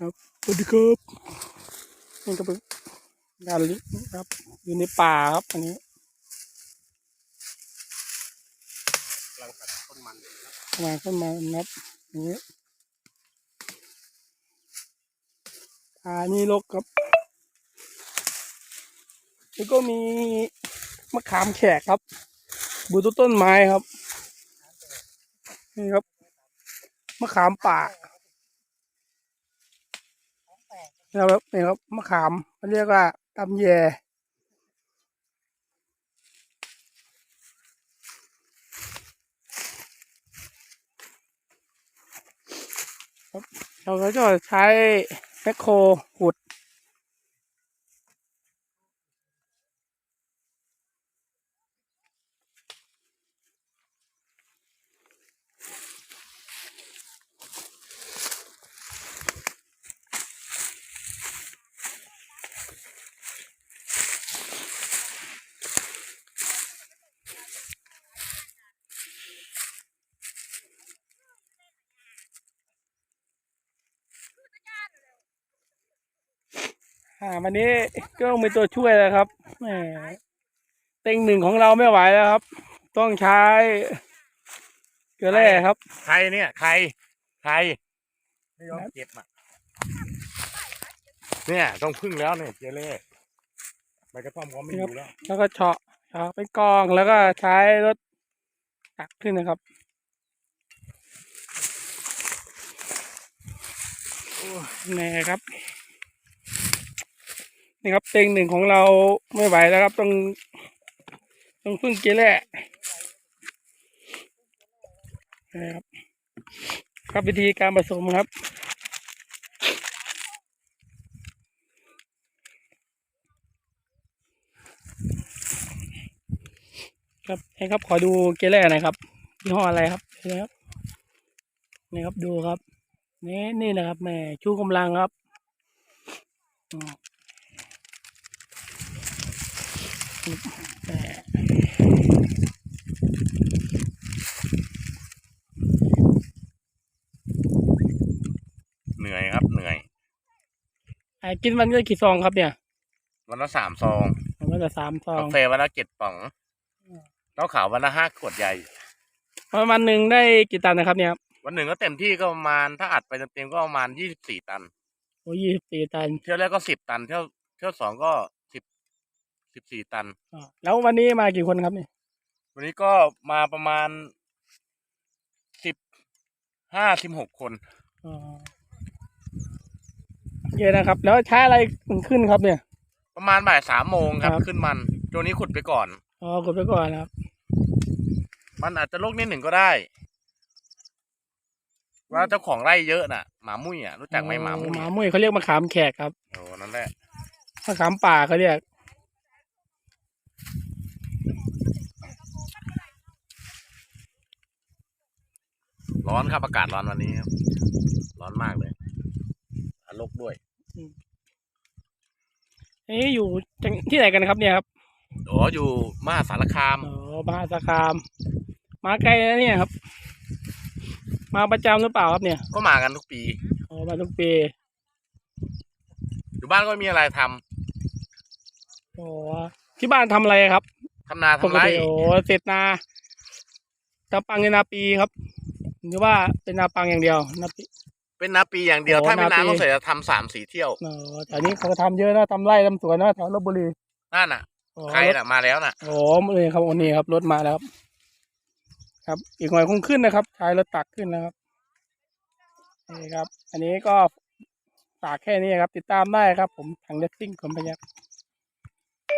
ครับสวัสดีครับนี่ก็เป็นกาลิครับ อยู่ในป่าครับอันนี้กำลังตัดต้นมันครับมาขึ้นมานับอย่างนี้ป่านี่รกครับแล้วก็มีมะขามแขกครับบูต้นต้นไม้ครับ นี่ครับ มะขามป่า เราเนี่ครับมะขามเขาเรียกว่าตำแยเราก็จะใช้แมคโครขุด อ่า วันนี้ก็มีตัวช่วยแล้วครับแหมเต็งหนึ่งของเราไม่ไหวแล้วครับ ต้องใช้เกลือแร่ครับ ใครเนี่ย ใคร ใคร ไม่ยอมเก็บอะ เนี่ยต้องพึ่งแล้วเนี่ยเจเล่ใบกระท่อมเขาไม่อยู่แล้ว แล้วก็เฉาะเฉาะเป็นกองแล้วก็ใช้รถตักขึ้นนะครับโอ้ยแน่ครับ นี่ครับเต็งหนึ่งของเราไม่ไหวแล้วครับ ต้องต้องพึ่งเกล่นะครับ ครับวิธีการผสมครับครับให้ครับขอดูเกลือแร่หน่อยครับยี่ห้ออะไรครับนี่ครับนี่ครับดูครับ นี่นี่นะครับแหม่ชูกำลังครับอืม แหม่เหนื่อยครับเหนื่อยอ่ากินวันละกี่ซองครับเนี่ย วันละสามซองวันละสามซอกางแฟวันละเจ็ดป๋องอืมเหล้าขาววันละห้าขวดใหญ่ประมาณหนึ่งได้กี่ตันนะครับเนี่ยครับวันหนึ่งก็เต็มที่ก็ประมาณถ้าอัดไปเต็มๆก็ประมาณยี่สิบสี่ตันโอ้ยี่สิบสี่ตัน เที่ยวแรกก็สิบตัน เที่ยวเที่ยวสองก็ สิบสิบสี่ตัน อ่าแล้ววันนี้มากี่คนครับเนี่ยวันนี้ก็มาประมาณสิบห้าสิบหกคน อ๋อเยอะนะครับ แล้วใช้อะไรขึ้นครับเนี่ย ประมาณบ่ายสามโมงครับ ครับ ขึ้นมันตัวนี้ขุดไปก่อน อ๋อกดไปก่อนนะครับ มันอาจจะโรคนิดหนึ่งก็ได้ ว่าเจ้าของไร่เยอะน่ะ หมามุ้ยอะรู้จักไหมหมามุ้ยหมาอะมุ้ยเขาเรียกมะขามแขกครับโอ้นั่นแหละมะขามป่าเขาเรียก ร้อนครับอากาศร้อนวันนี้ครับ ร้อนมากเลยอารกด้วยเอ๊ะอยู่จังที่ไหนกันครับเนี่ยครับโอ้อยู่มหาสารคามอ๋อมหาสารคาม มาไกลนะเนี่ยครับ มาประจำหรือเปล่าครับเนี่ย ก็มากันทุกปีอ๋อมาทุกปีอยู่บ้านก็ไม่มีอะไรทำอ๋อที่บ้านทำอะไรครับทำนาปทำกไรติโอ้เสร็จนาทำปังในนาปีครับ หรือว่าเป็นนาปังอย่างเดียวนาปี เป็นนาปีอย่างเดียว โอ้ถ้าไม่นานาปีก็เสร็จจะทำสามสี่เที่ยวอ๋อแต่นี้เขาก็ทำเยอะนะทำไร่ทำสวนนะแถวลบบุรีนั่นน่ะ อ๋อใครน่ะมาแล้วน่ะ โอ้เลยครับโอ้นี่ครับรถมาแล้วครับ ครับ อีกหน่อยคงขึ้นนะครับใช้รถตักขึ้นแล้วครับนี่ครับ อันนี้ก็ฝากแค่นี้ครับ ติดตามได้ครับ ผมทางเลสซิ่งคอมพยัก